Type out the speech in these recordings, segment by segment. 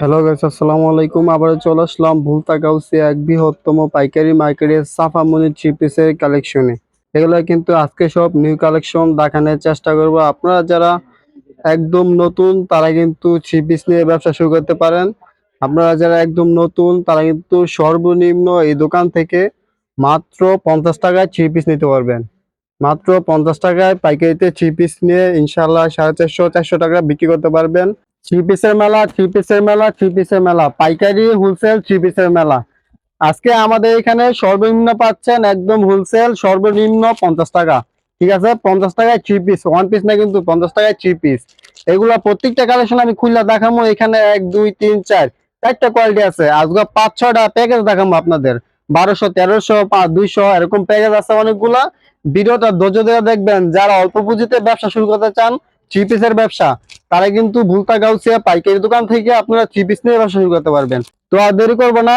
Hello guys আসসালামু আলাইকুম। আবার চলে আসলাম ভুলতা গাউসিয়া এক বৃহত্তম পাইকারি মার্কেটের সাফা মনি থ্রি পিসের কালেকশনে এগুলো কিন্তু আজকে সব নিউ কালেকশন দেখানোর চেষ্টা করব। আপনারা যারা একদম নতুন, তারা কিন্তু থ্রি পিস নিয়ে ব্যবসা শুরু করতে পারেন। আপনারা যারা একদম নতুন, তারা কিন্তু সর্বনিম্ন এই দোকান থেকে মাত্র পঞ্চাশ টাকায় থ্রি পিস নিতে পারবেন। মাত্র পঞ্চাশ টাকায় পাইকারিতে থ্রি পিস নিয়ে ইনশাল্লাহ সাড়ে চারশো চারশো টাকা বিক্রি করতে পারবেন। থ্রি পিসের মেলা থ্রি পিসের মেলা থ্রি পিসের মেলা। পাইকারি হোলসেল থ্রি পিসের মেলা। আজকে আমাদের এখানে সর্বনিম্ন পাচ্ছেন একদম হোলসেল সর্বনিম্ন পঞ্চাশ টাকা। ঠিক আছে? পঞ্চাশ টাকায় থ্রি পিস ওয়ান পিস না কিন্তু পঞ্চাশ টাকায় থ্রি পিস এগুলা প্রত্যেকটা কালেকশন আমি খুললে দেখাবো এখানে এক, দুই, তিন, চার, চারটা কোয়ালিটি আছে। আজকে পাঁচ ছটা প্যাকেজ দেখাবো আপনাদের। বারোশো, তেরোশো দুইশো, এরকম প্যাকেজ আছে অনেকগুলা। ভিডিওটা ধৈর্য ধরে দেখবেন, যারা অল্প পুঁজিতে ব্যবসা শুরু করতে চান থ্রি পিসের ব্যবসা, তারা কিন্তু ভুলতা গাউসিয়া পাইকারি দোকান থেকে আপনারা থ্রি পিস নিয়ে ব্যবসা শুরু করতে পারবেন। তো আর দেরি করব না,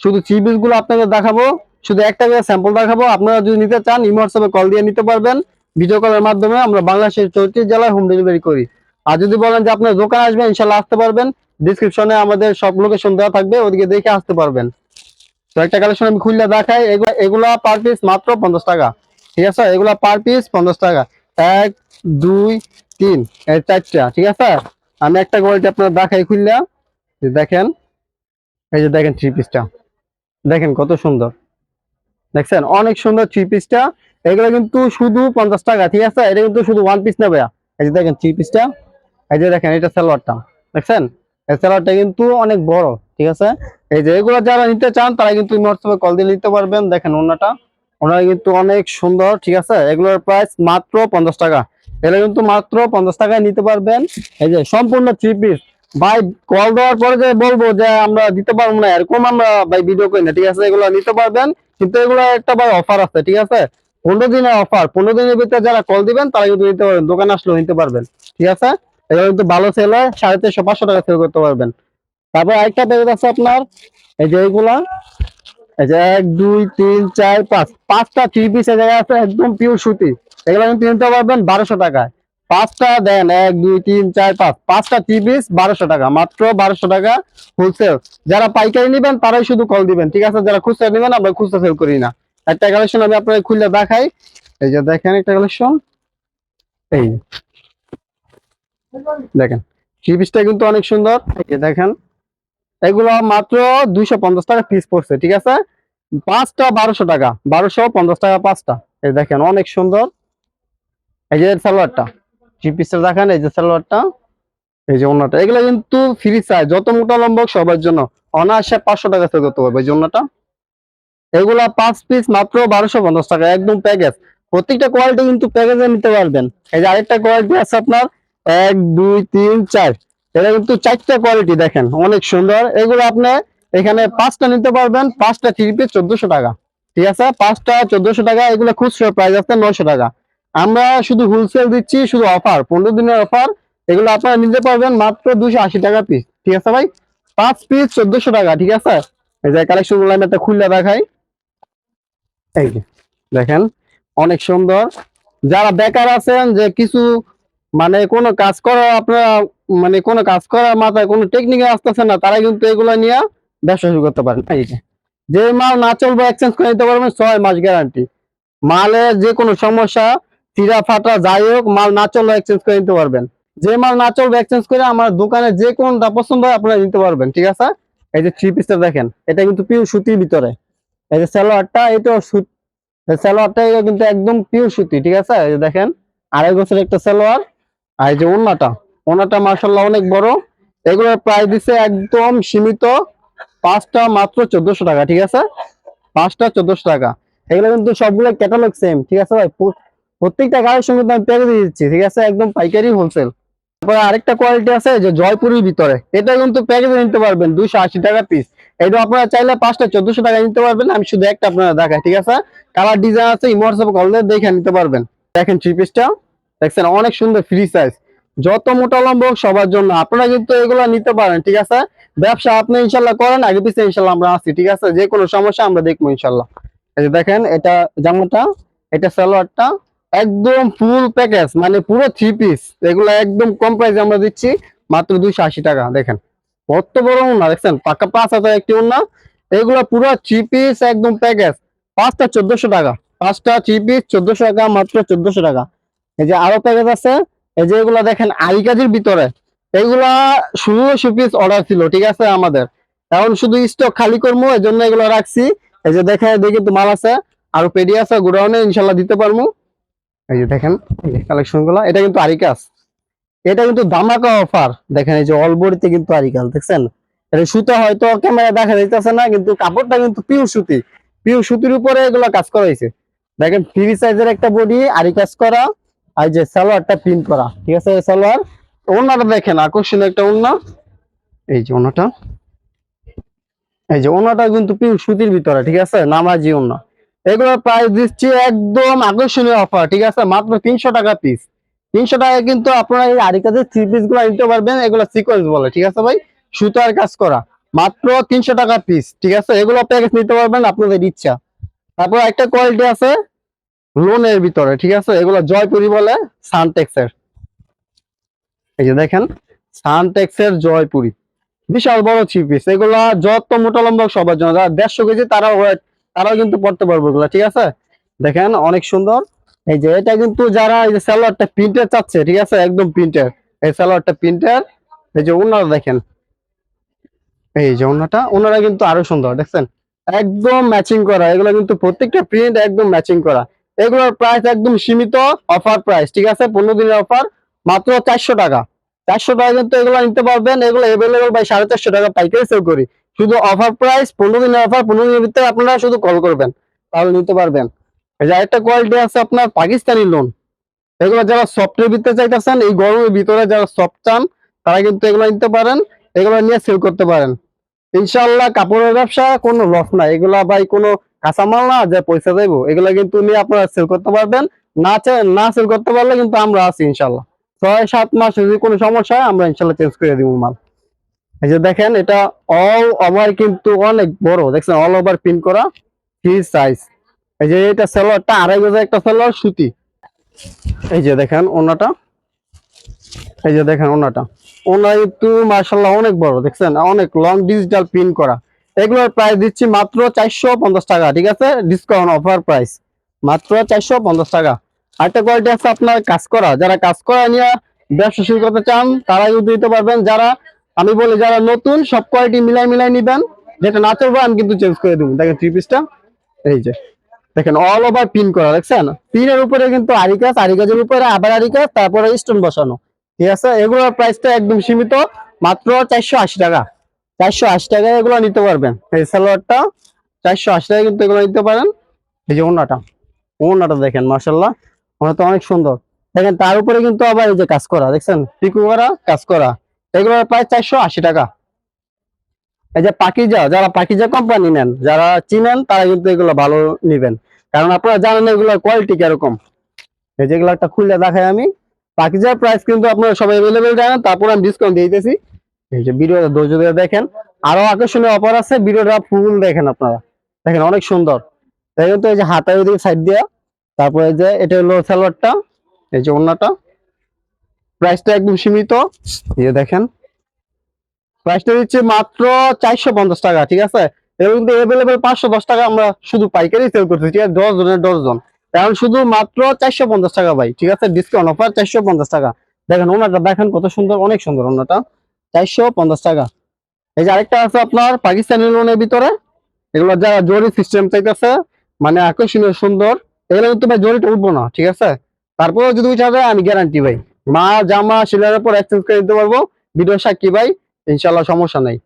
শুধু থ্রি পিসগুলো আপনাদের দেখাবো, শুধু একটা করে স্যাম্পল দেখাবো, আপনারা যদি নিতে চান ইমো হোয়াটসঅ্যাপে কল দিয়ে নিতে পারবেন। ভিডিও কলের মাধ্যমে আমরা বাংলাদেশের চৌত্রিশ জেলায় হোম ডেলিভারি করি। আর যদি বলেন যে আপনার দোকান আসবেন ইনশাল্লাহ আসতে পারবেন। ডিসক্রিপশনে আমাদের সব লোকেশন দেওয়া থাকবে, ওদিকে দেখে আসতে পারবেন। তো একটা কালেকশন আমি খুললে দেখাই, এগুলা পার পিস মাত্র পঞ্চাশ টাকা। ঠিক আছে, এগুলা পার পিস পঞ্চাশ টাকা। এক, দুই তিন, এই চারটা, ঠিক আছে? আমি একটা কোয়ালিটি আপনার দেখাই খুললা এই দেখেন, এই যে দেখেন থ্রি পিসটা দেখেন কত সুন্দর। দেখছেন? অনেক সুন্দর থ্রি পিসটা এগুলো কিন্তু শুধু পঞ্চাশ টাকা, ঠিক আছে? এটা কিন্তু শুধু ওয়ান পিস নেবে। এই যে দেখেন থ্রি পিসটা এই যে দেখেন, এটা সালোয়ারটা। দেখছেন? এই সালোয়ারটা কিন্তু অনেক বড়, ঠিক আছে? এই যে এগুলো যারা নিতে চান, তারা কিন্তু হোয়াটসঅ্যাপে কল দিয়ে নিতে পারবেন। দেখেন ওনাটা ওনারা কিন্তু অনেক সুন্দর, ঠিক আছে? এগুলোর প্রাইস মাত্র পঞ্চাশ টাকা। এগুলো কিন্তু মাত্র পঞ্চাশ টাকায় নিতে পারবেন। এই যে সম্পূর্ণ থ্রি পিস ভাই কল দেওয়ার পরে যে বলব যে আমরা দিতে পারব না, এরকম আমরা ভাই ভিডিও করি না, ঠিক আছে? এগুলো নিতে পারবেন। কিন্তু এগুলো একটা ভাই অফার আছে, ঠিক আছে? পনেরো দিনের অফার পনেরো দিনের ভিতরে যারা কল দিবেন, তারা কিন্তু নিতে পারবেন। দোকানে আসলেও নিতে পারবেন, ঠিক আছে? এগুলো কিন্তু ভালো সেল হয়, সাড়ে চারশো পাঁচশো টাকা সেল করতে পারবেন। তারপর আরেকটা প্যাকেজ আছে আপনার। এই যে এইগুলা এক, দুই, তিন, চার, পাঁচ। পাঁচটা থ্রি পিস জায়গায় আছে একদম পিওর সুতি। এগুলো কিন্তু নিতে পারবেন বারোশো টাকায়। পাঁচটা দেন, এক, দুই, তিন, চার, পাঁচ। পাঁচটা থ্রি পিস বারোশো টাকা, মাত্র বারোশো টাকা হোলসেল যারা পাইকারি নেবেন, তারাই শুধু কল দিবেন, ঠিক আছে? যারা খুচরা নেবেন, আমরা খুচরা সেল করি না। একটা কালেকশন আমি আপনাদের খুলে দেখাই। এই যে দেখেন একটা কালেকশন এই দেখেন থ্রি পিসটা কিন্তু অনেক সুন্দর। এই যে দেখেন। এগুলো মাত্র দুইশো পঞ্চাশ টাকা পিস পড়ছে, ঠিক আছে? পাঁচটা বারোশো টাকা, বারোশো পঞ্চাশ টাকা পাঁচটা। এই দেখেন, অনেক সুন্দর। এই যে সালোয়ারটা থ্রি পিসটা দেখেন, এই যে সালোয়ারটা, এই যে অন্যটা এগুলো কিন্তু ফ্রি চাই যত মোটা লম্বা হোক সবার জন্য। অনায়াসে পাঁচশো টাকা সেল করতে পারবে এই যে অন্যটা এগুলা পাঁচ পিস মাত্র বারোশো পঞ্চাশ টাকা, একদম প্যাকেজ প্রত্যেকটা কোয়ালিটি কিন্তু প্যাকেজে নিতে পারবেন। এই যে আরেকটা কোয়ালিটি আছে আপনার, এক, দুই, তিন, চার। এটা কিন্তু চারটা কোয়ালিটি দেখেন, অনেক সুন্দর। এগুলো আপনি এখানে পাঁচটা নিতে পারবেন, পাঁচটা থ্রি পিস চোদ্দশো টাকা। ঠিক আছে? পাঁচটা চোদ্দশো টাকা, এগুলো খুচরো প্রাইস আছে নয়শো টাকা। আমরা শুধু হোলসেল দিচ্ছি, শুধু অফার পনেরো দিনের অফার এগুলো আপনারা নিতে পারবেন মাত্র দুশো আশি টাকা পিস ঠিক আছে ভাই? পাঁচ পিস চোদ্দশো টাকা, ঠিক আছে? এই যে কালেকশনগুলো আমি একটা খুললে দেখাই। এই দেখেন, অনেক সুন্দর। যারা বেকার আছেন, যে কিছু মানে কোনো কাজ করা আপনারা মানে কোনো কাজ করার মাথায় কোনো টেকনিকে আসতেছে না তারা কিন্তু এগুলো নিয়ে ব্যবসা শুরু করতে পারেন। যে মাল না চলবে এক্সচেঞ্জ করে নিতে পারবেন ছয় মাস গ্যারান্টি মালে যে কোনো সমস্যা, চিরা ফাটা যাই হোক, মাল না চলবে এক্সচেঞ্জ করে নিতে পারবেন। যে মাল না চলবে এক্সচেঞ্জ করে আমার দোকানে যে কোনটা পছন্দ হয় আপনারা নিতে পারবেন, ঠিক আছে? এই যে থ্রি পিসটা দেখেন, এটা কিন্তু পিওর সুতির ভিতরে। এই যে সালোয়ারটা, এটাও সুত সালোয়ারটা কিন্তু একদম পিওর সুতি, ঠিক আছে? এই যে দেখেন, আড়াই বছর একটা সালোয়ার। এই যে ওন্নাটা ওনাটা মার্শাল্লাহ অনেক বড়। এগুলোর প্রাইস দিচ্ছে একদম সীমিত পাঁচটা মাত্র চোদ্দশো টাকা, ঠিক আছে? পাঁচটা চোদ্দশো টাকা। এগুলো কিন্তু সবগুলো ক্যাটালগ সেম ঠিক আছে ভাই? প্রত্যেকটা গাড়ির সঙ্গে আমি প্যাকেজ দিচ্ছি, ঠিক আছে? একদম পাইকারি হোলসেল তারপরে আরেকটা কোয়ালিটি আছে যে জয়পুরের ভিতরে। এটা কিন্তু প্যাকেজে নিতে পারবেন দুইশো আশি টাকা পিস এটা আপনারা চাইলে পাঁচটা চোদ্দশো টাকা নিতে পারবেন, আমি শুধু একটা আপনারা দেখাই, ঠিক আছে? কালার ডিজাইন আছে ইমোয়াটসঅ্যাপ কল দিয়ে দেখে নিতে পারবেন। দেখেন থ্রি পিসটা দেখছেন, অনেক সুন্দর ফ্রি সাইজ যত মোটা লম্বা সবার জন্য। আপনারা কিন্তু এগুলো নিতে পারেন, ঠিক আছে? ব্যবসা আপনি ইনশাল্লাহ করেন, আগে পিছিয়ে ইনশাল্লাহ আমরা আছি, ঠিক আছে? যে কোনো সমস্যা আমরা দেখব ইনশাল্লাহ। এই দেখেন, এটা জামাটা, এটা সালোয়ারটা, একদম ফুল প্যাকেজ মানে পুরো থ্রি পিস এগুলো একদম কম প্রাইসে আমরা দিচ্ছি, মাত্র দুইশো আশি টাকা, দেখেন। কত বড় উন্না দেখছেন? পাকা পাঁচ হাজার একটি উন্না এগুলো পুরো থ্রি পিস একদম প্যাকেজ পাঁচটা চোদ্দশো টাকা। পাঁচটা থ্রি পিস চোদ্দশো টাকা, মাত্র চোদ্দশো টাকা। এই যে আরও প্যাকেজ আছে, এই যে এগুলা দেখেন আরি কাজের ভিতরে, এগুলা ষোলোশো পিস অর্ডার ছিল, ঠিক আছে আমাদের। এখন শুধু স্টক খালি করব এই জন্য এগুলো রাখছি। এই যে দেখেন দেখি তো মাল আছে, আরও পেডি আছে, গোডাউনে ইনশাল্লাহ দিতে পারব। এই যে দেখেন কালেকশনগুলা এটা কিন্তু আরিকাস। এটা কিন্তু ধামাকা অফার দেখেন, এই যে অলবডিতে কিন্তু আরিকাস, দেখছেন? এটা সুতা হয়তো ক্যামেরা দেখা যাইতেছে না, কিন্তু কাপড়টা কিন্তু পিওর সুতি। পিওর সুতির উপরে এগুলো কাজ করা হয়েছে। দেখেন ফ্রি সাইজের একটা বডি আরি কাজ করা। এই যে সালোয়ারটা প্রিন্ট করা, ঠিক আছে? সালোয়ার ওনাটা দেখেন, আকর্ষণীয় একটা ওনা এই যে ওনাটা এই যে ওনাটা কিন্তু পিওর সুতির ভিতরে, ঠিক আছে? নামাজি ওনা এগুলোর প্রাইস দিচ্ছি একদম আকর্ষণীয় অফার ঠিক আছে? মাত্র তিনশো টাকা পিস তিনশো টাকা কিন্তু আপনারা এই আরিকাজের থ্রি পিসগুলো নিতে পারবেন, এগুলো সিকোয়েন্স বলে, ঠিক আছে ভাই? সুতার কাজ করা। মাত্র তিনশো টাকা পিস ঠিক আছে? এগুলো প্যাকেজ নিতে পারবেন আপনাদের ইচ্ছা। তারপর একটা কোয়ালিটি আছে লোনের ভিতরে, ঠিক আছে? এগুলো জয়পুরি বলে সানটেক্স এর এই যে দেখেন সানটেক্স এর জয়পুরি। বিশাল বড় থ্রি পিস এগুলা যত মোটা লম্বা সবার জন্য, যারা দেড়শো কেজি, তারাও তারাও কিন্তু পড়তে পারবে এগুলা, ঠিক আছে? দেখেন, অনেক সুন্দর। এই যে, এটা কিন্তু যারা এই যে স্যালোয়ারটা প্রিন্টের চাচ্ছে, ঠিক আছে? একদম প্রিন্টের এই সালোয়ারটা প্রিন্টার এই যে ওনারা দেখেন। এই যে ওনাটা, ওনারা কিন্তু আরও সুন্দর, দেখছেন? একদম ম্যাচিং করা। এগুলো কিন্তু প্রত্যেকটা প্রিন্ট একদম ম্যাচিং করা। এগুলোর প্রাইস একদম সীমিত অফার প্রাইস ঠিক আছে? পনেরো দিনের অফার মাত্র চারশো টাকা। চারশো টাকা কিন্তু এগুলো নিতে পারবেন, এগুলো এভেলেবল বাই সাড়ে চারশো টাকা পাইকারি সেল করি। শুধু অফার প্রাইস পনেরো দিনের অফার পনেরো দিনের ভিতরে আপনারা শুধু কল করবেন, তাহলে নিতে পারবেন। আরেকটা কোয়ালিটি আছে আপনার পাকিস্তানি লোন এগুলো যারা সফটের ভিতরে চাইতেছেন, এই গরমের ভিতরে যারা সফট চান, তারা কিন্তু এগুলো নিতে পারেন, এগুলো নিয়ে সেল করতে পারেন। ইনশাল্লাহ কাপড়ের ব্যবসা কোনো লস নাই, এগুলা ভাই কোনো কাঁচামাল না, যে পয়সা দেবো, এগুলা কিন্তু নিয়ে আপনারা সেল করতে পারবেন। না না সেল করতে পারলে কিন্তু আমরা আছি ইনশাল্লাহ। ছয়, সাত মাস যদি কোনো সমস্যা হয়, আমরা ইনশাল্লাহ চেঞ্জ করে দিব মাল। এই যে দেখেন, এটা অল ওভার কিন্তু অনেক বড়। দেখছেন অল ওভার প্রিন্ট করা ফ্রি সাইজ এই যে এটা সালোয়ারটা আড়াই গজের একটা সালোয়ার সুতি। এই যে দেখেন, ওনাটা। এই যে দেখেন, ওনাটা। ওনা কিন্তু মার্শাল্লাহ অনেক বড়, দেখছেন? অনেক লং ডিজিটাল প্রিন্ট করা। এগুলোর প্রাইস দিচ্ছি মাত্র চারশো পঞ্চাশ টাকা, ঠিক আছে? ডিসকাউন্ট অফার প্রাইস মাত্র চারশো পঞ্চাশ টাকা। আরেকটা কোয়ালিটি আছে আপনার কাজ করা। যারা কাজ করা নিয়ে ব্যবসা শুরু করতে চান তারা কিন্তু দিতে পারবেন। যারা, আমি বলি, যারা নতুন, সব কোয়ালিটি মিলাই মিলাই নিবেন। যেটা না চলবে, আমি কিন্তু চেঞ্জ করে দেবো। দেখেন থ্রি পিসটা এই যে। দেখেন অল ওভার পিন করা, দেখছেন? পিনের উপরে কিন্তু আরিকাস আরিকাজের উপরে আবার আরিকাস তারপরে স্টোন বসানো। ঠিক আছে? এগুলোর প্রাইসটা একদম সীমিত, মাত্র চারশো আশি টাকা। চারশো আশি টাকায় এগুলো নিতে পারবেন। এই সালোয়ারটা চারশো আশি টাকা কিন্তু এগুলো নিতে পারেন। এই যে ওনাটা ওনাটা দেখেন মার্শাল্লাহ ওনা তো অনেক সুন্দর। দেখেন, তার উপরে কিন্তু আবার এই যে কাজ করা, দেখছেন? পিকু করা, কাজ করা। এগুলোর প্রায় চারশো আশি টাকা। এই যে পাকিজা, যারা পাকিজা কোম্পানি নেন, যারা চিনেন, তারা কিন্তু এগুলো ভালো নিবেন। কারণ আপনারা জানেন এগুলোর কোয়ালিটি কীরকম। এই যেগুলো একটা খুলে দেখাই আমি। পাকিজার প্রাইস কিন্তু আপনারা সবাই অ্যাভেলেবেল জানেন, তারপর আমি ডিসকাউন্ট দিয়ে দিতেছি। এই যে ভিডিওটা ধৈর্য ধরে দেখেন। আরও আকর্ষণীয় আছে ফুল দেখেন আপনারা। দেখেন অনেক সুন্দর। দেখেন তো এই যে সাইড তারপরে যে এটা হলো সালোয়ারটা, এই যে প্রাইসটা একদম সীমিত। দেখেন। প্রাইসটা দিচ্ছে মাত্র চারশো পঞ্চাশ টাকা, ঠিক আছে? এবং কিন্তু পাঁচশো দশ টাকা আমরা শুধু পাইকারি সেল করতেছি ঠিক আছে? দশ জনের দশ জন। শুধু মাত্র চারশো পঞ্চাশ টাকা ভাই, ঠিক আছে? ডিসকাউন্ট অফার চারশো পঞ্চাশ টাকা। দেখেন ওনাটা দেখেন কত সুন্দর, অনেক সুন্দর ওনাটা চারশো পঞ্চাশ টাকা। এই যে আরেকটা আছে আপনার পাকিস্তানি লোনের ভিতরে। এগুলো যারা জরি সিস্টেম চাইতেছে মানে আকর্ষণীয়, সুন্দর, এগুলো কিন্তু ভাই জরিটা উঠবো না, ঠিক আছে? তারপরে যদি উঠা যায়, আমি গ্যারান্টি ভাই। মা, জামা সিলার উপর এক্সচেঞ্জ করে দিতে পারব। ভিডিও সাক্ষী ভাই ইনশাল্লাহ সমস্যা নাই।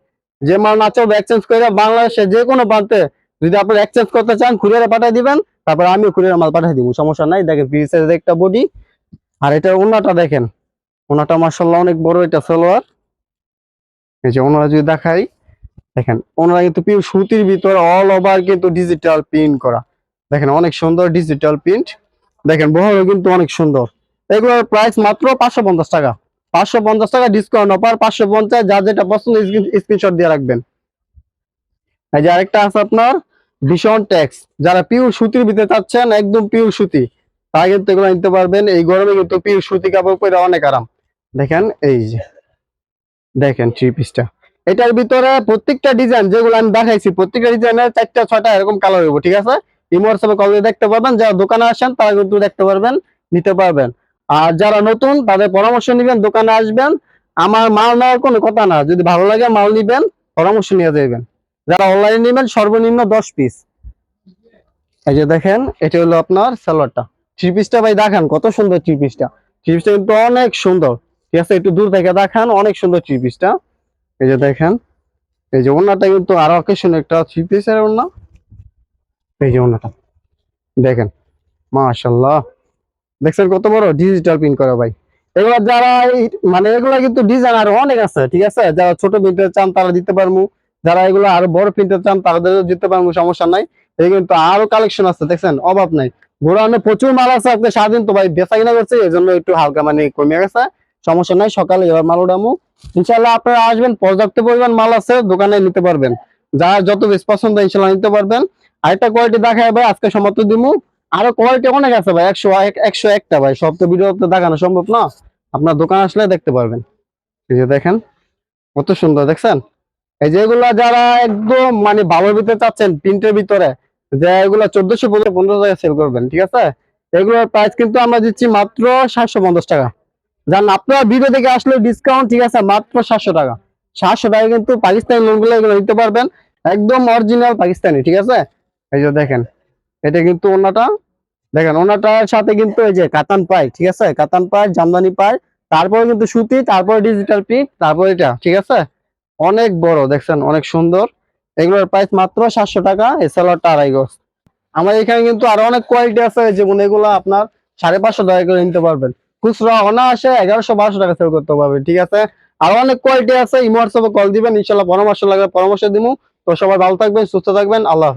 যে মাল না চাও এক্সচেঞ্জ করে বাংলাদেশে যে কোনো প্রান্তে যদি আপনারা এক্সচেঞ্জ করতে চান কুরিয়ারে পাঠিয়ে দিবেন, তারপর আমিও কুরিয়ার মাল পাঠিয়ে দিব, সমস্যা নাই। দেখেন সাইজের একটা বডি আর এটা ওনাটা দেখেন। ওনাটা মার্শাল্লাহ অনেক বড় এটা সালোয়ার। এই যে ওনারা যদি দেখাই, দেখেন, ওনারা কিন্তু সুতির ভিতর অল ওভার কিন্তু ডিজিটাল প্রিন্ট করা। দেখেন, অনেক সুন্দর ডিজিটাল প্রিন্ট দেখেন বহরে কিন্তু অনেক সুন্দর। এগুলোর প্রাইস মাত্র পাঁচশো পঞ্চাশ টাকা। পাঁচশো পঞ্চাশ টাকা ডিসকাউন্ট অফার পাঁচশো পঞ্চাশ যার যেটা পছন্দ স্ক্রিনশট দিয়ে রাখবেন। এই যে আরেকটা আছে আপনার ভীষণ ট্যাক্স যারা পিওর সুতির ভিতরে চাচ্ছেন, একদম পিওর সুতি, তারা কিন্তু এগুলো নিতে পারবেন। এই গরমে কিন্তু পিওর সুতি কাপড় পরে অনেক আরাম। দেখেন, এই যে। দেখেন থ্রি পিসটা এটার ভিতরে প্রত্যেকটা ডিজাইন যেগুলো আমি দেখাইছি, প্রত্যেকটা ডিজাইনের চারটা ছটা এরকম কালার হইব, ঠিক আছে? ইমো হোয়াটসঅ্যাপে কল দেখতে পারবেন, যারা দোকানে আসেন তারা কিন্তু দেখতে পারবেন, নিতে পারবেন। আর যারা নতুন, তাদের পরামর্শ নেবেন, দোকানে আসবেন। আমার মাল নেওয়ার কোনো কথা না, যদি ভালো লাগে মাল নিবেন, পরামর্শ নিয়ে যাবেন যারা অনলাইনে নেবেন, সর্বনিম্ন দশ পিস এই যে দেখেন, এটা হলো আপনার সালোয়ারটা। থ্রি পিসটা ভাই, দেখেন কত সুন্দর থ্রি পিসটা থ্রি পিসটা কিন্তু অনেক সুন্দর। ঠিক আছে? একটু দূর থেকে দেখান, অনেক সুন্দর থ্রি পিসটা এই যে দেখেন, এই যে ওনাটা কিন্তু আরও অকেশন একটা থ্রি পিসের ওনা এই যে ওনাটা দেখেন মাশাল্লাহ দেখছেন কত বড়? ডিজিটাল প্রিন্ট করা ভাই। এগুলা যারা মানে এগুলা কিন্তু ডিজাইন আরও অনেক আছে, ঠিক আছে? যারা ছোট প্রিন্টার চান তারা দিতে পারব যারা এগুলো আরও বড় প্রিন্টার চান তাদেরও দিতে পারব সমস্যা নাই। এই কিন্তু আরও কালেকশন আছে, দেখছেন? অভাব নাই। গোড়ানে প্রচুর মাল আছে, আপনি সারাদিন তো ভাই, বেচা কিনা করছে এই জন্য একটু হালকা মানে কমে গেছে। সমস্যা নাই, সকালে এবার মাল উঠামু। ইনশাল্লাহ আপনারা আসবেন, পর্যাপ্ত পরিমাণ মাল আছে, দোকানে নিতে পারবেন। যার যত বেশ পছন্দ ইনশাল্লাহ নিতে পারবেন। আরেকটা কোয়ালিটি দেখায় ভাই, আজকে সমাপ্ত দিমু। আরও কোয়ালিটি অনেক আছে ভাই, একশো একশো একটা ভাই, সব তো ভিডিও তো দেখানো সম্ভব না। আপনার দোকান আসলে দেখতে পারবেন। এই যে দেখেন, কত সুন্দর, দেখছেন? এই যে এগুলা যারা একদম মানে ভালোর ভিতরে চাচ্ছেন, প্রিন্টের ভিতরে, যে এগুলা চোদ্দশো পনেরো পনেরো টাকা সেল করবেন, ঠিক আছে? এগুলোর প্রাইস কিন্তু আমরা দিচ্ছি মাত্র সাতশো পঞ্চাশ টাকা। জান, আপনারা ভিডিও থেকে আসলে ডিসকাউন্ট ঠিক আছে, মাত্র সাতশো টাকা। সাতশো টাকা কিন্তু পাকিস্তানি লোনগুলো এগুলো নিতে পারবেন, একদম অরিজিনাল পাকিস্তানি, ঠিক আছে? এই যে দেখেন, এটা কিন্তু ওনাটা, দেখেন, ওনাটার সাথে কিন্তু এই যে কাতান পাই, ঠিক আছে? কাতান পাই, জামদানি পাই, তারপরে কিন্তু সুতি, তারপরে ডিজিটাল প্রিন্ট তারপর এটা, ঠিক আছে? অনেক বড়, দেখছেন, অনেক সুন্দর। এগুলোর প্রাইস মাত্র সাতশো টাকা এছাড়াটা আড়াই গজ। আমার এখানে কিন্তু আরও অনেক কোয়ালিটি আছে, যেমন এগুলো আপনার সাড়ে পাঁচশো টাকা করে নিতে পারবেন। খুচরা অনায়াসে এগারোশো বারোশো টাকা সেল করতে পারবে, ঠিক আছে আরও অনেক কোয়ালিটি আছে ইমো কল দিবেন ইনশাল্লাহ পরামর্শ লাগবে, পরামর্শ দিব তো সবাই ভালো থাকবেন, সুস্থ থাকবেন, আল্লাহ।